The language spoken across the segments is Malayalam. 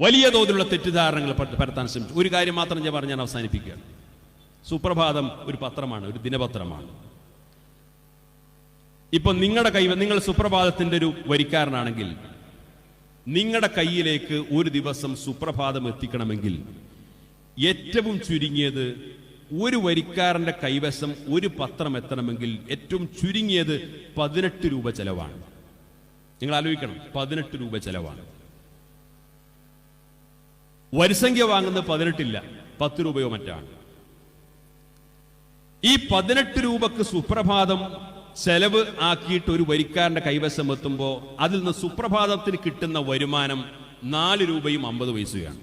വലിയ തോതിലുള്ള തെറ്റിദ്ധാരണകൾ പരത്താൻ ശ്രമിച്ചു. ഒരു കാര്യം മാത്രം ഞാൻ പറഞ്ഞ് ഞാൻ അവസാനിപ്പിക്കുകയാണ്. സുപ്രഭാതം ഒരു പത്രമാണ് ഒരു ദിനപത്രമാണ്. ഇപ്പൊ നിങ്ങളുടെ കൈ നിങ്ങൾ സുപ്രഭാതത്തിന്റെ ഒരു വരിക്കാരനാണെങ്കിൽ നിങ്ങളുടെ കയ്യിലേക്ക് ഒരു ദിവസം സുപ്രഭാതം എത്തിക്കണമെങ്കിൽ ഏറ്റവും ചുരുങ്ങിയത് ഒരു വരിക്കാരന്റെ കൈവശം ഒരു പത്രം എത്തണമെങ്കിൽ ഏറ്റവും ചുരുങ്ങിയത് പതിനെട്ട് രൂപ ചെലവാണ്. നിങ്ങൾ ആലോചിക്കണം പതിനെട്ട് രൂപ ചെലവാണ്. വരിസംഖ്യ വാങ്ങുന്നത് പതിനെട്ടില്ല. പത്ത് രൂപയോ മറ്റാണ്. ഈ പതിനെട്ട് രൂപക്ക് സുപ്രഭാതം ചെലവ് ആക്കിയിട്ട് ഒരു വരിക്കാരന്റെ കൈവശം എത്തുമ്പോൾ അതിൽ നിന്ന് സുപ്രഭാതത്തിന് കിട്ടുന്ന വരുമാനം നാല് രൂപയും അമ്പത് പൈസയാണ്.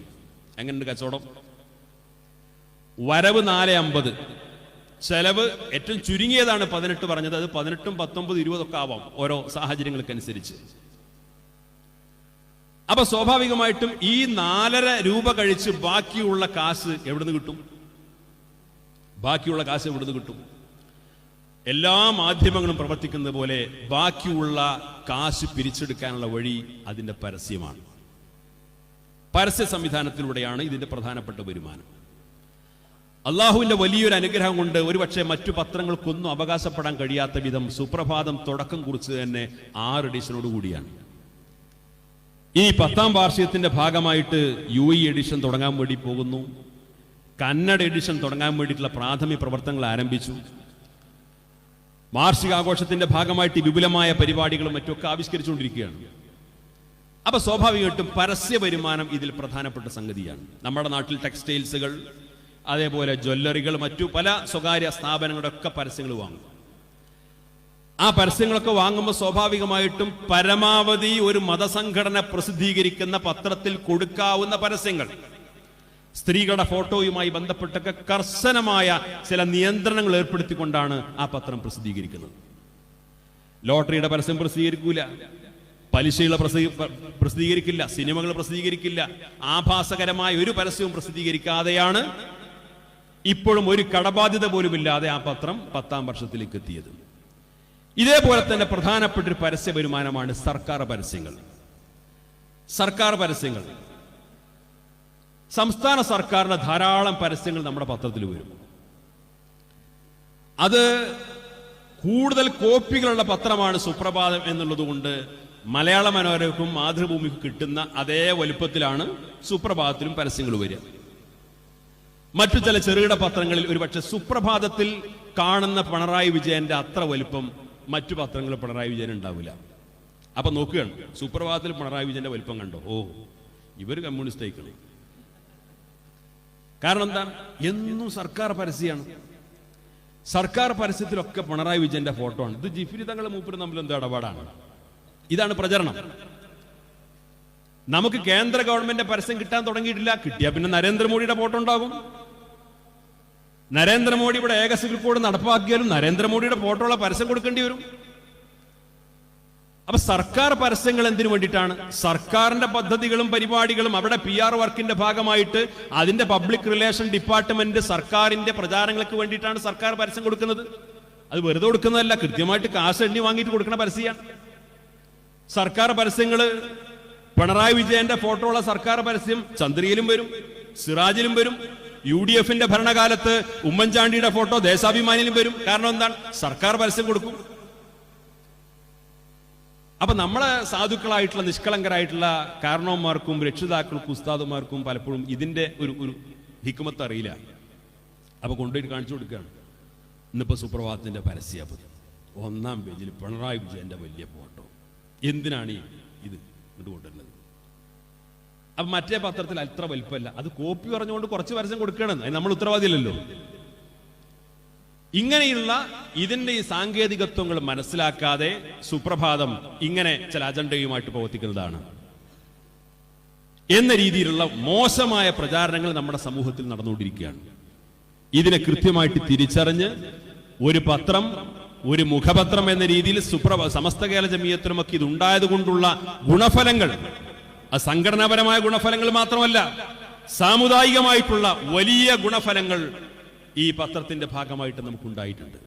എങ്ങനെയുണ്ട് കച്ചവടം? വരവ് നാല് അമ്പത്. ചെലവ് ഏറ്റവും ചുരുങ്ങിയതാണ് പതിനെട്ട് പറഞ്ഞത്. അത് പതിനെട്ടും പത്തൊമ്പത് ഇരുപതൊക്കെ ആവാം ഓരോ സാഹചര്യങ്ങൾക്കനുസരിച്ച്. അപ്പൊ സ്വാഭാവികമായിട്ടും ഈ നാലര രൂപ കഴിച്ച് ബാക്കിയുള്ള കാശ് എവിടുന്ന് കിട്ടും? ബാക്കിയുള്ള കാശ് എവിടുന്ന് കിട്ടും? എല്ലാ മാധ്യമങ്ങളും പ്രവർത്തിക്കുന്നത് പോലെ ബാക്കിയുള്ള കാശ് പിരിച്ചെടുക്കാനുള്ള വഴി അതിന്റെ പരസ്യമാണ്. പരസ്യ സംവിധാനത്തിലൂടെയാണ് ഇതിന്റെ പ്രധാനപ്പെട്ട വരുമാനം. അള്ളാഹുവിന്റെ വലിയൊരു അനുഗ്രഹം കൊണ്ട് ഒരുപക്ഷെ മറ്റു പത്രങ്ങൾക്കൊന്നും അവകാശപ്പെടാൻ കഴിയാത്ത വിധം സുപ്രഭാതം തുടക്കം കുറിച്ച് തന്നെ ആറ് എഡിഷനോട് കൂടിയാണ്. ഈ പത്താം വാർഷികത്തിന്റെ ഭാഗമായിട്ട് യു ഇ എഡിഷൻ തുടങ്ങാൻ വേണ്ടി പോകുന്നു. കന്നഡ എഡിഷൻ തുടങ്ങാൻ വേണ്ടിയിട്ടുള്ള പ്രാഥമിക പ്രവർത്തനങ്ങൾ ആരംഭിച്ചു. വാർഷികാഘോഷത്തിന്റെ ഭാഗമായിട്ട് വിപുലമായ പരിപാടികളും മറ്റൊക്കെ ആവിഷ്കരിച്ചുകൊണ്ടിരിക്കുകയാണ്. അപ്പൊ സ്വാഭാവികമായിട്ടും പരസ്യ വരുമാനം ഇതിൽ പ്രധാനപ്പെട്ട സംഗതിയാണ്. നമ്മുടെ നാട്ടിൽ ടെക്സ്റ്റൈൽസുകൾ അതേപോലെ ജ്വല്ലറികൾ മറ്റു പല സ്വകാര്യ സ്ഥാപനങ്ങളുടെ ഒക്കെ പരസ്യങ്ങൾ വാങ്ങും. ആ പരസ്യങ്ങളൊക്കെ വാങ്ങുമ്പോൾ സ്വാഭാവികമായിട്ടും പരമാവധി ഒരു മതസംഘടന പ്രസിദ്ധീകരിക്കുന്ന പത്രത്തിൽ കൊടുക്കാവുന്ന പരസ്യങ്ങൾ. സ്ത്രീകളുടെ ഫോട്ടോയുമായി ബന്ധപ്പെട്ടൊക്കെ കർശനമായ ചില നിയന്ത്രണങ്ങൾ ഏർപ്പെടുത്തിക്കൊണ്ടാണ് ആ പത്രം പ്രസിദ്ധീകരിക്കുന്നത്. ലോട്ടറിയുടെ പരസ്യം പ്രസിദ്ധീകരിക്കൂല. പലിശയുള്ള പ്രസിദ്ധീ പ്ര- പ്രസിദ്ധീകരിക്കില്ല. സിനിമകൾ പ്രസിദ്ധീകരിക്കില്ല. ആഭാസകരമായ ഒരു പരസ്യവും പ്രസിദ്ധീകരിക്കാതെയാണ് ഇപ്പോഴും ഒരു കടബാധ്യത പോലുമില്ലാതെ ആ പത്രം പത്താം വർഷത്തിലേക്ക് എത്തിയത്. ഇതേപോലെ തന്നെ പ്രധാനപ്പെട്ട ഒരു പരസ്യ വരുമാനമാണ് സർക്കാർ പരസ്യങ്ങൾ. സർക്കാർ പരസ്യങ്ങൾ. സംസ്ഥാന സർക്കാരിന്റെ ധാരാളം പരസ്യങ്ങൾ നമ്മുടെ പത്രത്തിൽ വരും. അത് കൂടുതൽ കോപ്പികളുള്ള പത്രമാണ് സുപ്രഭാതം എന്നുള്ളതുകൊണ്ട് മലയാള മനോരമയ്ക്കും മാതൃഭൂമിക്കും കിട്ടുന്ന അതേ വലുപ്പത്തിലാണ് സുപ്രഭാതത്തിലും പരസ്യങ്ങൾ വരിക. മറ്റു ചില ചെറുകിട പത്രങ്ങളിൽ ഒരുപക്ഷെ സുപ്രഭാതത്തിൽ കാണുന്ന പിണറായി വിജയന്റെ അത്ര വലുപ്പം മറ്റു പത്രങ്ങളിൽ പിണറായി വിജയൻ ഉണ്ടാവില്ല അപ്പൊ നോക്കുകയാണ്. സുപ്രഭാതത്തിൽ പിണറായി വിജയന്റെ വലിപ്പം കണ്ടോ? ഓ ഇവർ കമ്മ്യൂണിസ്റ്റ് ആയിക്കളി. കാരണം എന്താ? എന്നും സർക്കാർ പരസ്യമാണ് സർക്കാർ പരസ്യത്തിലൊക്കെ പിണറായി വിജയന്റെ ഫോട്ടോ ആണ്. ഇത് ജിഫിരി തങ്ങൾ മൂപ്പര് തമ്മിൽ എന്തോ ഇടപാടാണ്. ഇതാണ് പ്രചരണം. നമുക്ക് കേന്ദ്ര ഗവൺമെന്റ് പരസ്യം കിട്ടാൻ തുടങ്ങിയിട്ടില്ല. കിട്ടിയാൽ പിന്നെ നരേന്ദ്രമോദിയുടെ ഫോട്ടോ ഉണ്ടാകും നരേന്ദ്രമോദി ഇവിടെ ഏക സിവിൽ കോഡ് നടപ്പാക്കിയാലും നരേന്ദ്രമോദിയുടെ ഫോട്ടോ ഉള്ള പരസ്യം കൊടുക്കേണ്ടി വരും. അപ്പൊ സർക്കാർ പരസ്യങ്ങൾ എന്തിനു വേണ്ടിയിട്ടാണ്? സർക്കാരിന്റെ പദ്ധതികളും പരിപാടികളും അവിടെ പി ആർ വർക്കിന്റെ ഭാഗമായിട്ട് അതിന്റെ പബ്ലിക് റിലേഷൻ ഡിപ്പാർട്ട്മെന്റ് സർക്കാരിന്റെ പ്രചാരങ്ങൾക്ക് വേണ്ടിയിട്ടാണ് സർക്കാർ പരസ്യം കൊടുക്കുന്നത്. അത് വെറുതെ കൊടുക്കുന്നതല്ല കൃത്യമായിട്ട് കാശ് എണ്ണി വാങ്ങിയിട്ട് കൊടുക്കുന്ന പരസ്യമാണ് സർക്കാർ പരസ്യങ്ങൾ പിണറായി വിജയന്റെ ഫോട്ടോ ഉള്ള സർക്കാർ പരസ്യം ചന്ദ്രയിലും വരും സിറാജിലും വരും. യു ഡി എഫിന്റെ ഭരണകാലത്ത് ഉമ്മൻചാണ്ടിയുടെ ഫോട്ടോ ദേശാഭിമാനിയിലും വരും. കാരണം എന്താണ്? സർക്കാർ പരസ്യം കൊടുക്കും. അപ്പൊ നമ്മളെ സാധുക്കളായിട്ടുള്ള നിഷ്കളങ്കരായിട്ടുള്ള കാരണവന്മാർക്കും രക്ഷിതാക്കൾക്കും ഉസ്താദുമാർക്കും പലപ്പോഴും ഇതിന്റെ ഒരു ഒരു ഹിക്കുമത്ത് അറിയില്ല. അപ്പൊ കൊണ്ടുപോയി കാണിച്ചു കൊടുക്കുകയാണ്. ഇന്നിപ്പോ സുപ്രഭാതത്തിന്റെ പരസ്യാപതി ഒന്നാം പേജിൽ പിണറായി വിജയന്റെ വലിയ ഫോട്ടോ. എന്തിനാണ് ഇത് കൊണ്ടുവരുന്നത്? അപ്പൊ മറ്റേ പത്രത്തിൽ അത്ര വലിപ്പമല്ല. അത് കോപ്പി പറഞ്ഞുകൊണ്ട് കുറച്ച് പരസ്യം കൊടുക്കണം അതിന് നമ്മൾ ഉത്തരവാദിയില്ലല്ലോ. ഇങ്ങനെയുള്ള ഇതിന്റെ ഈ സാങ്കേതികത്വങ്ങൾ മനസ്സിലാക്കാതെ സുപ്രഭാതം ഇങ്ങനെ ചില അജണ്ടയുമായിട്ട് പ്രവർത്തിക്കുന്നതാണ്. എന്ന രീതിയിലുള്ള മോശമായ പ്രചാരണങ്ങൾ നമ്മുടെ സമൂഹത്തിൽ നടന്നുകൊണ്ടിരിക്കുകയാണ്. ഇതിനെ കൃത്യമായിട്ട് തിരിച്ചറിഞ്ഞ് ഒരു പത്രം ഒരു മുഖപത്രം എന്ന രീതിയിൽ സുപ്രഭ സമസ്ത കേരള ജമീയത്തിനുമൊക്കെ ഇത് ഉണ്ടായത് കൊണ്ടുള്ള ഗുണഫലങ്ങൾ അത് സംഘടനാപരമായ ഗുണഫലങ്ങൾ മാത്രമല്ല സാമുദായികമായിട്ടുള്ള വലിയ ഗുണഫലങ്ങൾ ഈ പത്രത്തിന്റെ ഭാഗമായിട്ട് നമുക്കുണ്ടായിട്ടുണ്ട്.